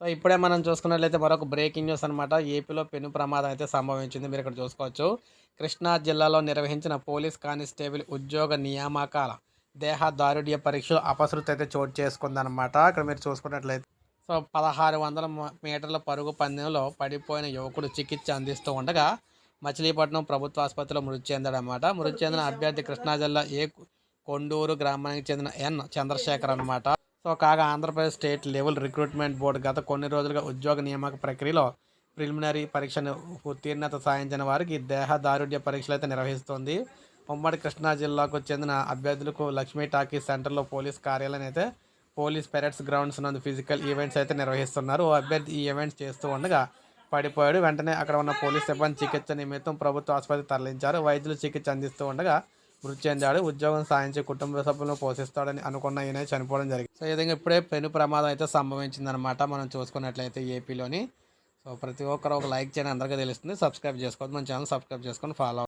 So ఇప్పుడే మనం చూసుకున్నట్లయితే మరొక బ్రేకింగ్ న్యూస్ అనమాట ఏపీలో పెను ప్రమాదం అయితే సంభవించింది. మీరు ఇక్కడ చూసుకోవచ్చు. కృష్ణా జిల్లాలో నిర్వహించిన పోలీస్ కానిస్టేబుల్ ఉద్యోగ నియామకాల దేహ దారుఢ్య పరీక్షలు అపశృతి అయితే చోటు చేసుకుందనమాట ఇక్కడ మీరు చూసుకున్నట్లయితే సో పదహారు వందల మీటర్ల పరుగు పందెంలో పడిపోయిన యువకుడు చికిత్స అందిస్తూ ఉండగా మచిలీపట్నం ప్రభుత్వ ఆసుపత్రిలో మృతి చెందాడనమాట మృతి చెందిన అభ్యర్థి కృష్ణా జిల్లా ఏ కొండూరు గ్రామానికి చెందిన ఎన్ చంద్రశేఖర్ అనమాట సో కాగా Andhra Pradesh state level recruitment board గత కొన్ని రోజులుగా ఉద్యోగ నియామక ప్రక్రియలో ప్రిలిమినరీ పరీక్షను ఉత్తీర్ణత సాధించిన వారికి దేహదారుఢ్య పరీక్షలు అయితే నిర్వహిస్తోంది. ఉమ్మడి కృష్ణా జిల్లాకు చెందిన అభ్యర్థులకు లక్ష్మీ టాకీ సెంటర్లో పోలీస్ కార్యాలయం అయితే పోలీస్ పెరట్స్ గ్రౌండ్స్ నందు ఫిజికల్ ఈవెంట్స్ అయితే నిర్వహిస్తున్నారు. ఓ అభ్యర్థి ఈ ఈవెంట్స్ చేస్తూ ఉండగా పడిపోయాడు. వెంటనే అక్కడ ఉన్న పోలీస్ సిబ్బంది చికిత్స నిమిత్తం ప్రభుత్వ ఆసుపత్రికి తరలించారు. వైద్యులు చికిత్స అందిస్తూ ఉండగా మృతి చెందాడు. ఉద్యోగం సాధించి కుటుంబ సభ్యులను పోషిస్తాడని అనుకున్న ఈయన చనిపోవడం జరిగింది. సో ఈ విధంగా ఇప్పుడే పెను ప్రమాదం అయితే సంభవించిందనమాట మనం చూసుకున్నట్లయితే ఏపీలోని. సో ప్రతి ఒక్కరు ఒక లైక్ చేయని అందరికీ తెలుస్తుంది. సబ్స్క్రైబ్ చేసుకోవద్దు. మన ఛానల్ సబ్స్క్రైబ్ చేసుకొని ఫాలో